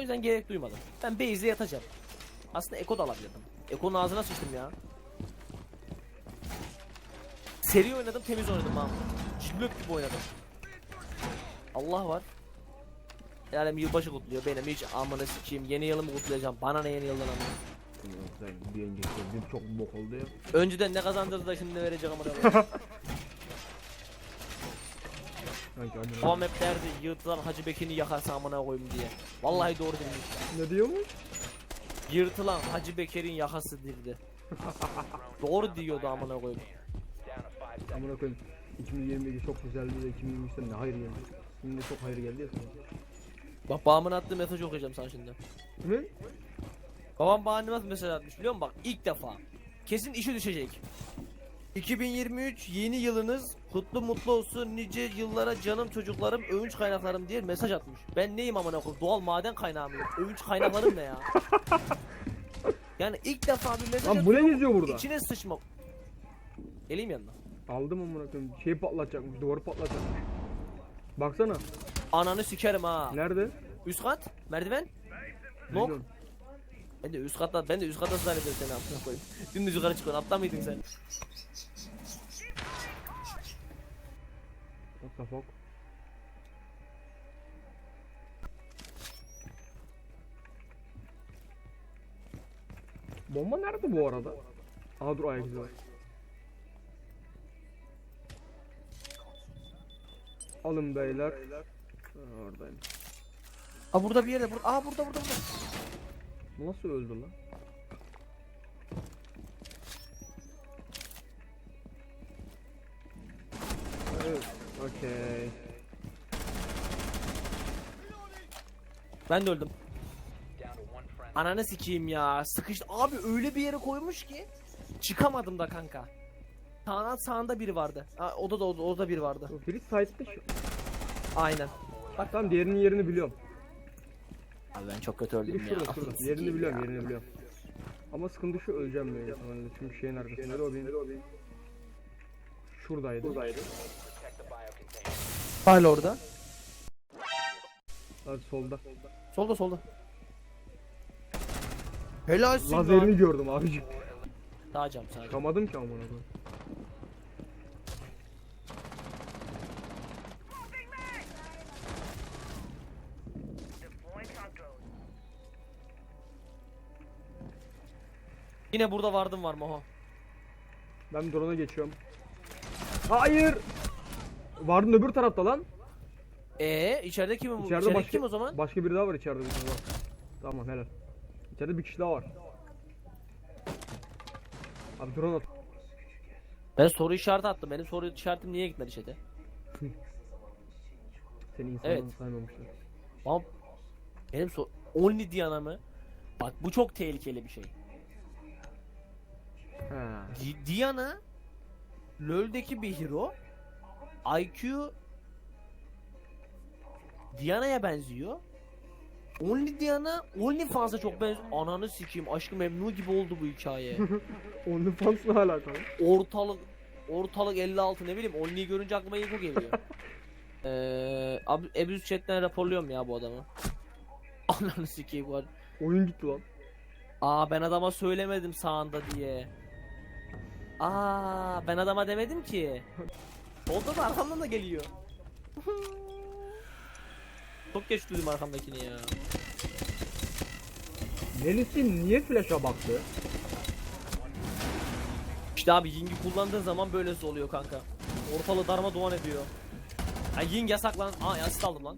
O yüzden gerek duymadım. Ben base'de yatacağım. Aslında Eko da alabilirdim. Eko'nun ağzına sıçtım ya. Seri oynadım, temiz oynadım ha. Cillop gibi oynadım. Allah var. Yani yılbaşı kutluyor benim hiç amına sikeyim yeni yılımı kutlayacağım bana ne yeni yıldan amına bir önceki çok bok oldu ya. Önceden ne kazandırdı da şimdi ne verecek amına koyayım. Sanki acı. Babam hep derdi yırtılan Hacı Bekir'i yakarsa amına koyayım diye. Vallahi doğru demiş. Ne diyormuş? Yırtılan Hacı Bekir'in yakası dirdi. doğru diyordu amına koyayım. Amına koyayım. 2022 çok güzeldi de 2023'te ne hayır geldi. Şimdi çok hayır geldi ya sana. Bak babamın attığı mesajı okuyacağım sana şimdi. Ne? Babam bana mesaj atmış biliyor musun bak ilk defa. Kesin işi düşecek. 2023 yeni yılınız kutlu mutlu olsun nice yıllara canım çocuklarım övünç kaynaklarım diye mesaj atmış. Ben neyim amına koyayım doğal maden kaynağı mıyım? Övünç kaynaklarım ne ya? Yani ilk defa bir mesaj Lan bu ne geziyor burada? İçine sıçma. Geleyim yanına. Aldım amına koyayım. Şey patlatacakmış, duvarı patlatacakmış. Baksana. Ananı sikerim ha. Nerede? Üst kat, merdiven. Nok. Bilmiyorum. Ben de üst katta, ben de üst katta zannediyorum seni amına koyayım. Dümdüz yukarı çıkıyorsun. Atla mıydın sen? What the fuck? Bomba nerede bu arada? Aa dur ayak izi var. Alın beyler. Ha, oradayım. Aa burada bir yerde. Bur Aa burada burada burada. Bu nasıl öldü lan? Evet, okey. Ben de öldüm. Ananı sikeyim ya. Sıkıştı. Abi öyle bir yere koymuş ki çıkamadım da kanka. Sağına sağında biri vardı. Aa, o da da o da biri vardı. Biri side'de şu. Aynen. Bak tamam diğerinin yerini biliyorum. Abi ben çok kötü Biri öldüm ya. şurada şurada. Yerini biliyorum yerini biliyorum. Ama sıkıntı şu öleceğim böyle sanırım. Çünkü şeyin arkasında. o benim? Şuradaydı. Şuradaydı. Hala orada. Hadi solda. Solda solda. Helalsin Lazerini lan. gördüm abicim. Daha cam sadece. Çıkamadım ki amına koyayım. Yine burada vardım var Moho. Ben drone'a geçiyorum. Hayır. Vardın öbür tarafta lan. Ee içeride kim? İçeride İçeride başka kim o zaman? Başka biri daha var içeride. bir var. Tamam helal. İçeride bir kişi daha var. Abi drone at. Ben soru işareti attım. Benim soru işaretim niye gitmedi chat'e? Seni insandan Evet. saymamışlar. Ama benim sor... Only Diana mı? Bak bu çok tehlikeli bir şey. Ha. Di- Diana LoL'deki bir hero. IQ Diana'ya benziyor. Only Diana Only Fans'a çok benziyor. Ananı sikeyim aşkı memnu gibi oldu bu hikaye. OnlyFans'la alakalı. ortalık ortalık 56 ne bileyim Only'yi görünce aklıma ilk o geliyor. Eee abi Ebüz chatten raporluyorum ya bu adamı. Ananı sikeyim var. Oyun gitti lan. Aa ben adama söylemedim sağında diye. Aa ben adama demedim ki. Solda da arkamdan da geliyor. Çok geç duydum arkamdakini ya. Melis'in niye flash'a baktı? İşte abi Ying'i kullandığın zaman böylesi oluyor kanka. Ortalığı darma duman ediyor. Ya Ying yasak lan. Aa asist aldım lan.